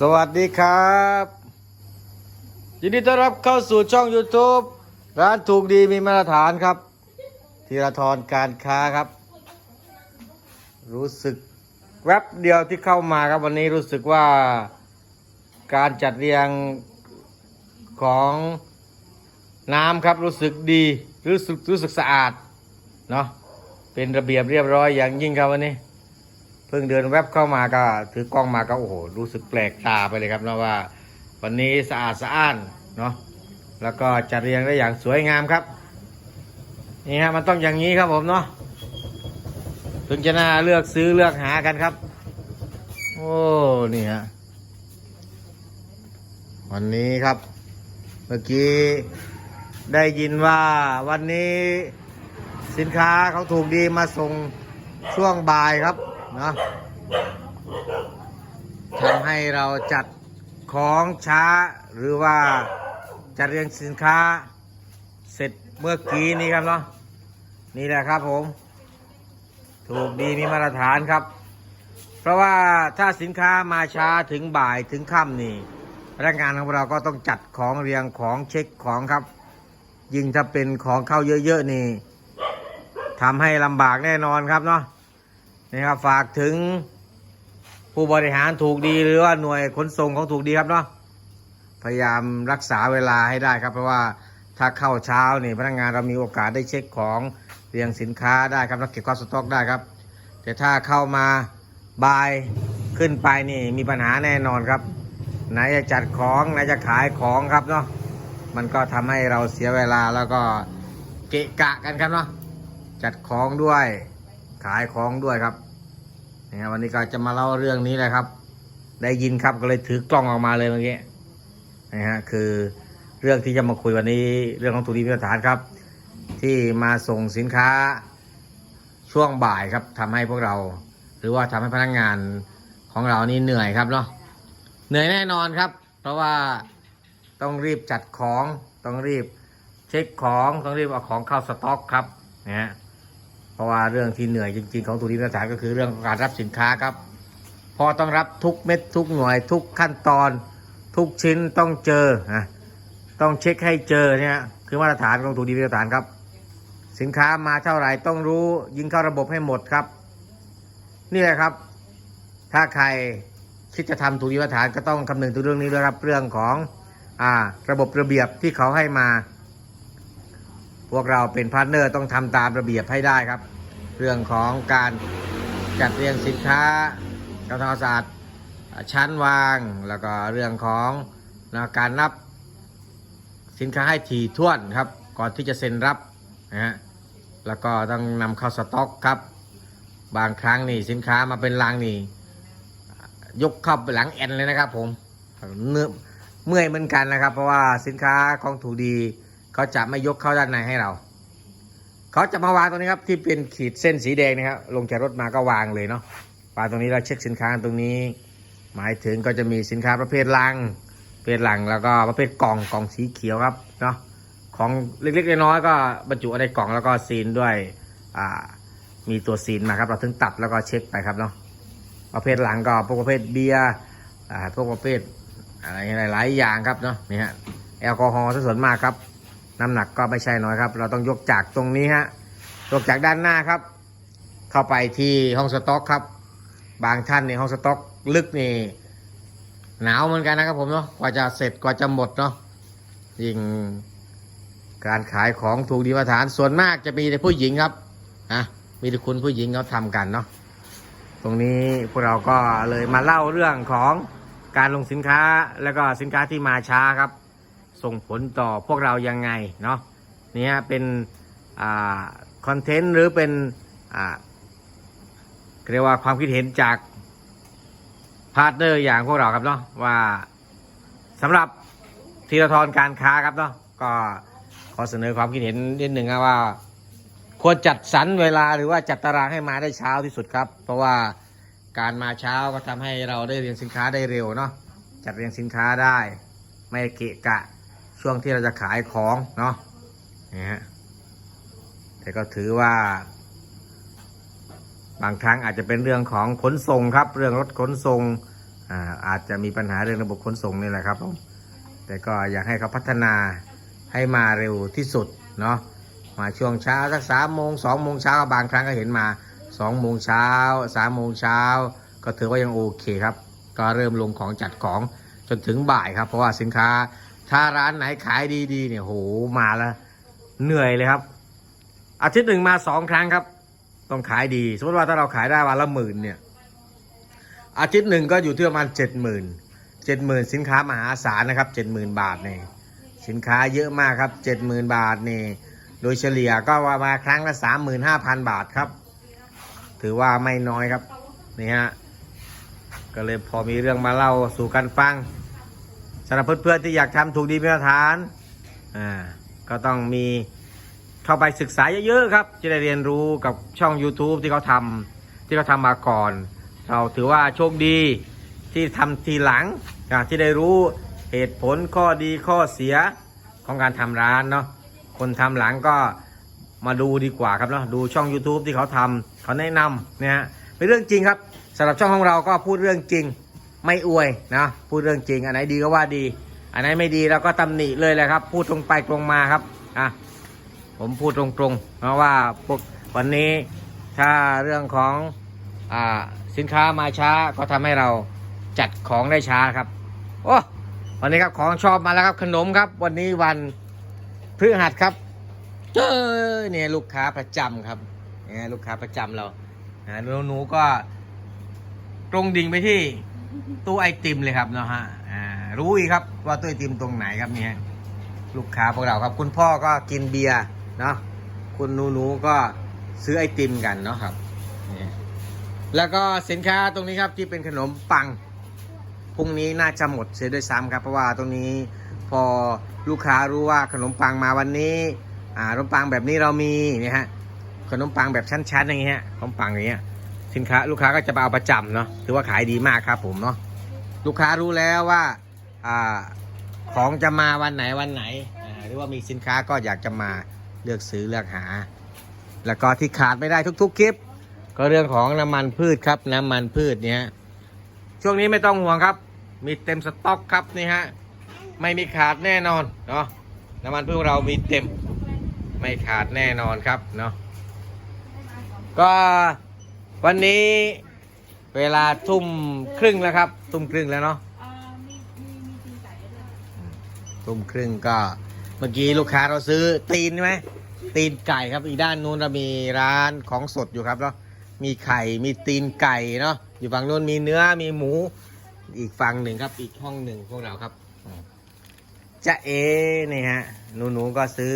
สวัสดีครับ ยินดีต้อนรับเข้าสู่ช่อง YouTube ร้านถูกดีมีมาตรฐานครับธีรทรการค้าครับ รู้สึกแวบเดียวที่เข้ามาครับวันนี้รู้สึกว่าการจัดเรียงของน้ำครับรู้สึกดี รู้สึกรู้สึกสะอาดเนาะเป็นระเบียบเรียบร้อยอย่างยิ่งครับวันนี้ พิ่งเดินแวบเข้ามาก็ถือกล้องมาก็โอ้โหรู้สึกแปลกตาไปเลยครับเนาะว่า วันนี้สะอาดสะอ้านเนาะแล้วก็จัดเรียงได้อย่างสวยงามครับนี่ฮะมันต้องอย่างนี้ครับผมเนาะถึงจะน่าเลือกซื้อเลือกหากันครับ โอ้นี่ฮะวันนี้ครับ เมื่อกี้ได้ยินว่าวันนี้สินค้าเขาถูกดีมาส่งช่วงบ่ายครับ เนาะทำให้เราจัดของช้าหรือว่าจัดเรียงสินค้าเสร็จเมื่อกี้นี้ครับเนาะนี่แหละครับผม ถูกดีมีมาตรฐานครับ เพราะว่าถ้าสินค้ามาช้าถึงบ่ายถึงค่ำนี่พนักงานของเราก็ต้องจัดของเรียงของเช็คของครับ ยิ่งถ้าเป็นของเข้าเยอะๆนี่ทำให้ลำบากแน่นอนครับเนาะ นี่ครับฝากถึงผู้บริหารถูกดีหรือว่าหน่วยขนส่งของถูกดีครับเนาะพยายามรักษาเวลาให้ได้ครับ เพราะว่าถ้าเข้าเช้านี่พนักงานเรามีโอกาสได้เช็คของเรียงสินค้าได้ครับแล้วเก็บข้อสต็อกได้ครับ แต่ถ้าเข้ามาบ่ายขึ้นไปนี่มีปัญหาแน่นอนครับ ไหนจะจัดของไหนจะขายของครับเนาะมันก็ทำให้เราเสียเวลาแล้วก็เกะกะกันครับเนาะจัดของด้วยขายของด้วยครับ นี่ครับวันนี้ก็จะมาเล่าเรื่องนี้แหละครับ ได้ยินครับก็เลยถือกล้องออกมาเลยเมื่อกี้นะฮะคือเรื่องที่จะมาคุยวันนี้เรื่องของถูกดีมาตรฐานครับ ที่มาส่งสินค้าช่วงบ่ายครับทำให้พวกเรา หรือว่าทำให้พนักงานของเรานี่เหนื่อยครับเนาะเหนื่อยแน่นอนครับ เพราะว่าต้องรีบจัดของต้องรีบเช็คของต้องรีบเอาของเข้าสต็อกครับนะฮะ เพราะว่าเรื่องที่เหนื่อยจริง ๆ ของตุลีมาตรานก็คือเรื่องการรับสินค้าครับ พอต้องรับทุกเม็ดทุกหน่วย ทุกขั้นตอน ทุกชิ้นต้องเจอนะต้องเช็คให้เจอเนี่ยคือมาตรฐานของตุลีมาตรานครับ สินค้ามาเท่าไหร่ต้องรู้ยิงเข้าระบบให้หมดครับ นี่แหละครับ ถ้าใครคิดจะทำถูกดีมาตรฐานก็ต้องคำนึงถึงเรื่องนี้ด้วยครับเรื่องของอ่าระบบระเบียบที่เขาให้มา พวกเราเป็นพาร์ทเนอร์ต้องทำตามระเบียบให้ได้ครับ เรื่องของการจัดเรียงสินค้าการทำความสะอาดชั้นวาง แล้วก็เรื่องของนะการนับสินค้าให้ถี่ถ้วนครับ ก่อนที่จะเซ็นรับนะฮะแล้วก็ต้องนำเข้าสต็อกครับ บางครั้งนี่สินค้ามาเป็นลังนี่ยกเข้าไปหลังแอนเลยนะครับผมเนื้อเมื่อยเหมือนกันนะครับ เพราะว่าสินค้าของถูกดี เขาจะไม่ยกเข้าด้านในให้เรา เขาจะมาวางตรงนี้ครับที่เป็นขีดเส้นสีแดงนะครับลงจากรถมาก็วางเลยเนาะวางตรงนี้เราเช็คสินค้าตรงนี้ หมายถึงก็จะมีสินค้าประเภทลังประเภทลังแล้วก็ประเภทกล่องกล่องสีเขียวครับเนาะของเล็กๆน้อยๆก็บรรจุในกล่องแล้วก็ซีนด้วยอ่ามีตัวซีนมาครับเราถึงตัดแล้วก็เช็คไปครับเนาะประเภทหลังก็พวกประเภทเบียร์พวกประเภทอะไรหลายๆอย่างครับเนาะนี่ฮะแอลกอฮอล์ส่วนมากครับ น้ำหนักก็ไม่ใช่น้อยครับ เราต้องยกจากตรงนี้ฮะยกจากด้านหน้าครับ เข้าไปที่ห้องสต็อกครับ บางท่านในห้องสต็อกลึกนี่หนาวเหมือนกันนะครับผมเนาะกว่าจะเสร็จกว่าจะหมดเนาะยิ่งการขายของถูกดีมาตรฐานส่วนมากจะมีแต่ผู้หญิงครับอะมีแต่คุณผู้หญิงเขาทำกันเนาะตรงนี้พวกเราก็เลยมาเล่าเรื่องของการลงสินค้าแล้วก็สินค้าที่มาช้าครับ ส่งผลต่อพวกเรายังไงเนาะนี่ฮะเป็นคอนเทนต์หรือเป็นเรียกว่าความคิดเห็นจากพาร์ทเนอร์อย่างพวกเราครับเนาะว่าสำหรับธีรทรการค้าครับเนาะก็ขอเสนอความคิดเห็นนิดหนึ่งนะว่า ควรจัดสรรเวลาหรือว่าจัดตารางให้มาได้เช้าที่สุดครับ เพราะว่าการมาเช้าก็ทำให้เราได้เรียงสินค้าได้เร็วเนาะจัดเรียงสินค้าได้ ไม่เกะกะ ช่วงที่เราจะขายของเนาะนี่ฮะแต่ก็ถือว่า บางครั้งอาจจะเป็นเรื่องของขนส่งครับ เรื่องรถขนส่งอาอาจจะมีปัญหาเรื่องระบบขนส่งนี่แหละครับผมแต่ก็อยากให้เขาพัฒนาให้มาเร็วที่สุดเนาะมาช่วงเช้าสักสามโมงสองโมงเช้าบางครั้งก็เห็นมาสองโมงเช้าสามโมงเช้าก็ถือว่ายังโอเคครับ ก็เริ่มลงของจัดของจนถึงบ่ายครับ เพราะว่าสินค้า ถ้าร้านไหนขายดีๆเนี่ยโหมาแล้วเหนื่อยเลยครับ อาทิตย์หนึ่งมาสองครั้งครับ ต้องขายดีสมมติว่าถ้าเราขายได้วันละหมื่นเนี่ย อาทิตย์หนึ่งก็อยู่ที่ประมาณเจ็ดหมื่นเจ็ดหมื่นสินค้ามหาศาลนะครับเจ็ดหมื่นบาทเนี่ยสินค้าเยอะมากครับเจ็ดหมื่นบาทนี่โดยเฉลี่ยก็ว่ามาครั้งละสามหมื่นห้าพันบาทครับ ถือว่าไม่น้อยครับนี่ฮะก็เลยพอมีเรื่องมาเล่าสู่กันฟัง สำหรับเพื่อนๆที่อยากทำถูกดีมีมาตรฐานอ่าก็ต้องมีเข้าไปศึกษาเยอะๆครับ จะได้เรียนรู้กับช่อง YouTube ที่เขาทำที่เขาทำมาก่อน เราถือว่าโชคดีที่ทำทีหลังที่ได้รู้เหตุผลข้อดีข้อเสียของการทำร้านเนาะคนทำหลังก็มาดูดีกว่าครับเนาะดูช่อง YouTube ที่เขาทำเขาแนะนำเนี่ยฮะเป็นเรื่องจริงครับสำหรับช่องของเราก็พูดเรื่องจริง ไม่อวยนะพูดเรื่องจริง อันไหนดีก็ว่าดี อันไหนไม่ดีเราก็ตำหนิเลยแหละครับ พูดตรงไปตรงมาครับอะผมพูดตรงๆเพราะว่าพวกวันนี้ถ้าเรื่องของอ่าสินค้ามาช้าก็ทำให้เราจัดของได้ช้าครับโอ้วันนี้ครับของชอบมาแล้วครับขนมครับ วันนี้วันพฤหัสครับเจอเนี่ยลูกค้าประจำครับเนี่ยลูกค้าประจำเราอ่าหนูก็ตรงดิ่งไปที่ ตู้ไอติมเลยครับเนาะฮะอ่ารู้อีกครับว่าตู้ไอติมตรงไหนครับเนี่ยลูกค้าพวกเราครับ คุณพ่อก็กินเบียร์เนาะคุณหนูหนูก็ซื้อไอติมกันเนาะครับนี่แล้วก็สินค้าตรงนี้ครับที่เป็นขนมปังพรุ่งนี้น่าจะหมดเสียด้วยซ้ำครับ เพราะว่าตรงนี้พอลูกค้ารู้ว่าขนมปังมาวันนี้อ่าขนมปังแบบนี้เรามีเนี่ยฮะขนมปังแบบชั้นๆอย่างเงี้ยขนมปังอย่างเงี้ย สินค้าลูกค้าก็จะมาเอาประจำเนาะถือว่าขายดีมากครับผมเนาะลูกค้ารู้แล้วว่าอ่าของจะมาวันไหนวันไหนหรือว่ามีสินค้าก็อยากจะมาเลือกซื้อเลือกหา แล้วก็ที่ขาดไม่ได้ทุก ๆ คลิป ก็เรื่องของน้ำมันพืชครับ น้ำมันพืชเนี่ยช่วงนี้ไม่ต้องห่วงครับ มีเต็มสต็อกครับนี่ฮะไม่มีขาดแน่นอนเนาะน้ำมันพืชของเรามีเต็มไม่ขาดแน่นอนครับเนาะก็ วันนี้เวลาทุ่มครึ่งแล้วครับ ทุ่มครึ่งแล้วเนาะทุ่มครึ่งก็เมื่อกี้ลูกค้าเราซื้อตีนใช่ไหมตีนไก่ครับอีกด้านนู้นเรามีร้านของสดอยู่ครับเนาะมีไข่มีตีนไก่เนาะอยู่ฝั่งนู้นมีเนื้อมีหมู อีกฝั่งหนึ่งครับ อีกห้องหนึ่งพวกเราครับจะเอนี่ฮะหนูหนูๆก็ซื้อ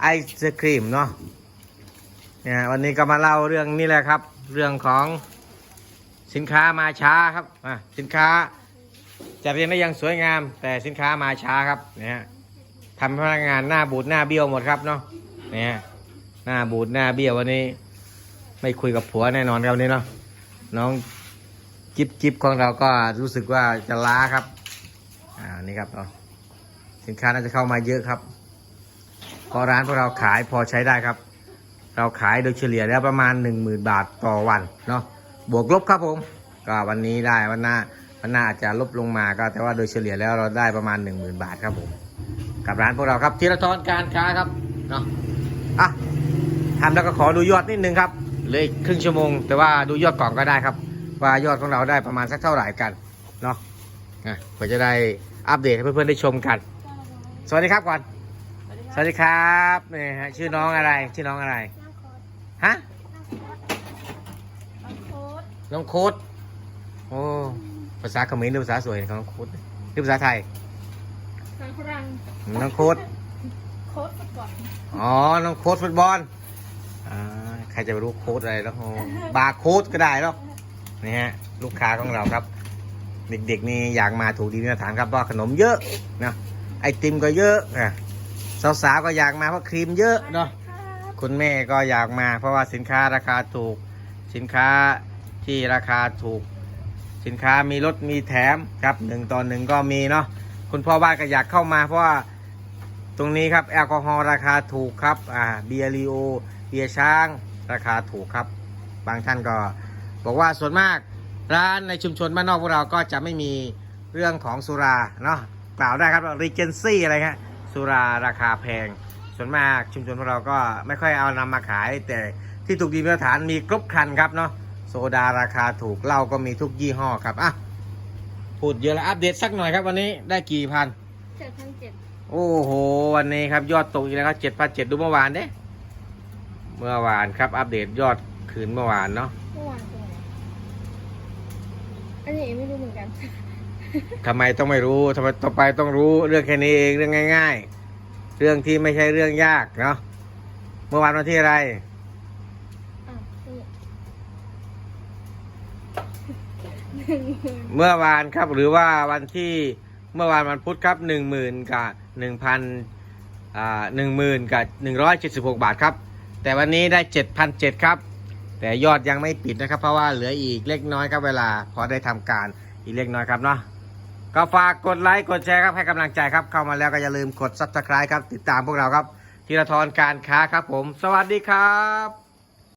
ไอศครีมเนาะเนี่ยวันนี้ก็มาเล่าเรื่องนี้แหละครับ เรื่องของสินค้ามาช้าครับอะสินค้าจัดเรียงได้ย่างสวยงาม แต่สินค้ามาช้าครับเนี่ยฮะทำพนักงานหน้าบูดหน้าเบี้ยวหมดครับเนาะเนี่ยฮะหน้าบูดหน้าเบี้ยววันนี้ ไม่คุยกับผัวแน่นอนครับนี้เนาะน้องจิบจิบของเราก็รู้สึกว่าจะล้าครับอ่านี่ครับเนาะสินค้าน่าจะเข้ามาเยอะครับเพอร้านพวกเราขายพอใช้ได้ครับ เราขายโดยเฉลี่ยแล้วประมาณ 1 0,000 บาทต่อวันเนาะบวกลบครับผม ก็วันนี้ได้วันหน้าวันหน้าอาจจะลบลงมาก็แต่ว่าโดยเฉลี่ยแล้วเราได้ประมาณ 1 0,000 บาทครับผม กับร้านพวกเราครับธีรทรการค้าครับเนาะอะทำแล้วก็ขอดูยอดนิดนึงครับเหลยครึ่งชั่วโมง แต่ว่าดูยอดกล่อนก็ได้ครับ ว่ายอดของเราได้ประมาณสักเท่าไหร่กันเนาะอะเพื่อจะได้อัปเดตให้เพื่อนๆได้ชมกัน สวัสดีครับก่อนสวัสดีครับนี่ฮะชื่อน้องอะไรชื่อน้องอะไร ฮะน้องโค้ดน้องโค้ดโอ้ภาษาเขมรหรือภาษาสวยของน้องโค้ดหรือภาษาไทยทางฝรั่งน้องโค้ดโค้ดฟุตบอลอ๋อน้องโค้ดฟุตบอลอ่าใครจะไปรู้โค้ดอะไรแล้วโอ้บาร์โค้ดก็ได้แล้วนี่ฮะลูกค้าของเราครับ เด็กๆนี่อยากมาถูกดีมาตรฐานครับเพราะขนมเยอะนะไอติมก็เยอะอะสาวๆก็อยากมาเพราะครีมเยอะเนาะ คุณแม่ก็อยากมา เพราะว่าสินค้าราคาถูก สินค้าที่ราคาถูก สินค้ามีลดมีแถมครับหนึ่งต่อหนึ่งก็มีเนาะคุณพ่อบ้านก็อยากเข้ามา เพราะว่าตรงนี้ครับแอลกอฮอล์ราคาถูกครับอ่าเบียร์ลีโอเบียร์ช้างราคาถูกครับ บางท่านก็บอกว่าส่วนมากร้านในชุมชนบ้านนอกพวกเราก็จะไม่มีเรื่องของสุราเนาะกล่าวได้ครับรีเจนซี่อะไรเงี้ยสุราราคาแพง ส่วนมากชุมชนพวกเราก็ไม่ค่อยเอานำมาขาย แต่ที่ถูกดีมาตรฐานมีครบครันครับเนาะโซดาราคาถูกเหล้าก็มีทุกยี่ห้อครับอะพูดเยอะแล้วอัปเดตสักหน่อยครับวันนี้ได้กี่พันเจ็ดพันเจ็ดโอ้โหวันนี้ครับยอดตกอีกแล้วครับเจ็ดพันเจ็ดดูเมื่อวานเด้เมื่อวานครับอัปเดตยอดคืนเมื่อวานเนาะเมื่อวานตรงไหนอันนี้เองไม่รู้เหมือนกัน ทำไมต้องไม่รู้ทำไมต่อไปต้องรู้เรื่องแค่นี้เองเรื่องง่าย ๆ เรื่องที่ไม่ใช่เรื่องยากเนาะเมื่อวานวันที่อะไรอะนี่หนึ่งหมื่นเมื่อวานครับหรือว่าวันที่เมื่อวานวันพุธครับหนึ่งหมื่นกับหนึ่งพันอ่าหนึ่งหมื่นกับหนึ่งร้อยเจ็ดสิบหกบาทครับ แต่วันนี้ได้เจ็ดพันเจ็ดครับ แต่ยอดยังไม่ปิดนะครับ เพราะว่าเหลืออีกเล็กน้อยครับเวลาพอได้ทำการอีกเล็กน้อยครับเนาะ ก็ฝากกดไลค์กดแชร์ครับให้กำลังใจครับ เข้ามาแล้วก็อย่าลืมกด subscribe ครับ ติดตามพวกเราครับธีรทรการค้าครับผม สวัสดีครับ